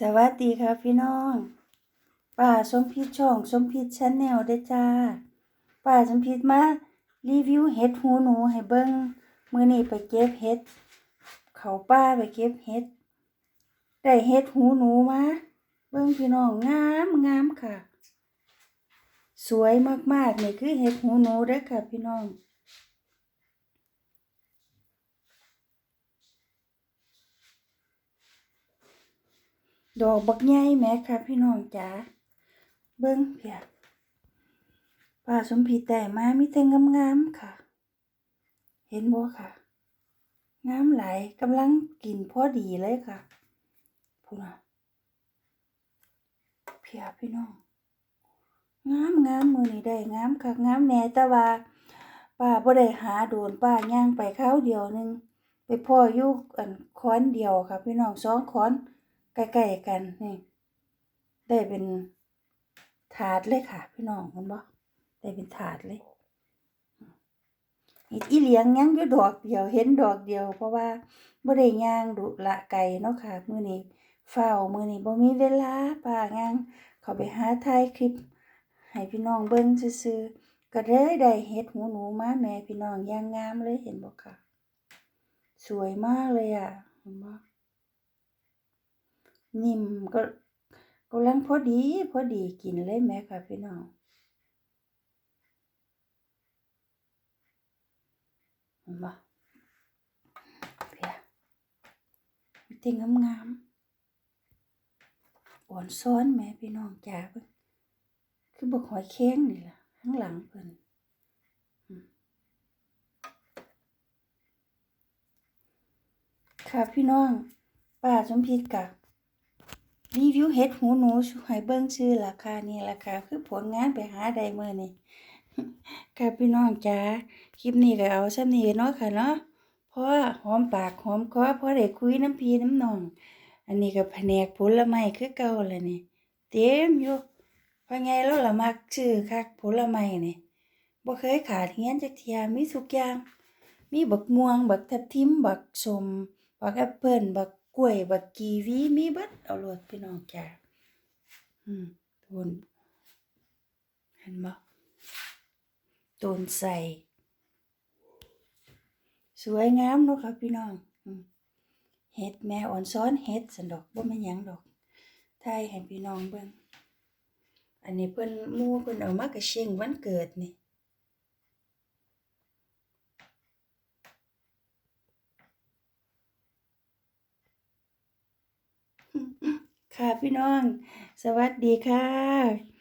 สวัสดีค่ะพี่น้องป้าสมพิษช่องสมพิษชาแนลได้จ้าป้าสมพิษมารีวิวเห็ดหูหนูให้เบิ่งมือนี้ไปเก็บเห็ด เขาป้าไปเก็บเห็ด ได้เห็ดหูหนูมาเบิ่งพี่น้องงามงามค่ะ สวยมากๆนี่คือเห็ดหูหนูเด้อค่ะพี่น้อง ดอกบักใหญ่แหม่ค่ะพี่น้องจ๋าเบิ่งเพียป้าสมพีแต่มามีแต่งามๆค่ะ เห็นบ่ค่ะ งามหลายกำลังกินพอดีเลยค่ะพูน่ะเพียพี่น้องงามงามมือนี้ได้งามค่ะงามแน่แต่ว่าป้าบ่ได้หาโดนป้าย่างไปคราวเดียวหนึงไปพ่ออยู่อันค้อนเดียวค่ะ พี่น้องสองค้อน ใกล้ๆกันนี่ ได้เป็นถาดเลยค่ะ พี่น้องเห็นบ่ได้เป็นถาดเลยอีเหลียงยังอยู่ดอกเดียวเห็นดอกเดียว เพราะว่าบ่ได้ย่างดุละไก่เนาะค่ะมื้อนี้เฝ้ามื้อนี้บ่มีเวลาป้าย่างเขาไปหาถ่ายคลิป ให้พี่น้องเบิ่งซื่อๆก็เลยได้เฮ็ดหูหนูมาแม่พี่น้องย่างงามเลยเห็นบ่ค่ะ สวยมากเลยอะเห็นบ่ นิ่มก็กำลังพอดีพอดีกินเลยแม่ค่ะพี่น้องเห็นบ่เพียมีแต่งงามๆอ่อนซ้อนแม่พี่น้องจ๋าเพิ่นคือบักหอยแข้งนี่ล่ะข้างหลังเพิ่นค่ะพี่น้องป้าสมพิษกะ รีวิวเห็ดหูหนูให้เบิ่งชื่อราคานี่ราคาคือผลงานไปหาได้มื้อนี้ค่ะพี่น้องจ๋าคลิปนี้ก็เอาซำนี้เนาะค่ะเนาะเพราะว่าหอมปากหอมคอพอได้คุยน้ำพีน้ำนอง อันนี้ก็แผนกผลไม้คือเก่าแหละนี่เต็มอยู่เพราไงเราละมักชื่อคักผลไม้นี่บ่เคยขาดเฮียนจักเทียมีทุกอย่าง มีบักม่วง บักทับทิมบักสมบักแอปเปิลบัก กล้วยบักกีวีมีเบิดเอาโลดพี่น้องจ้าอืมต้นเห็นบ่ต้นใส่สวยงามเนาะค่ะพี่น้องเฮ็ดแม่อ่อนซ้อนเฮ็ดสันดอกบ่แม่นหยังดอกถ่ายให้พี่น้องเบิ่งอันนี้เพิ่นมู่เพิ่นเอามากระเชงวันเกิดนี่ ค่ะพี่น้อง สวัสดีค่ะ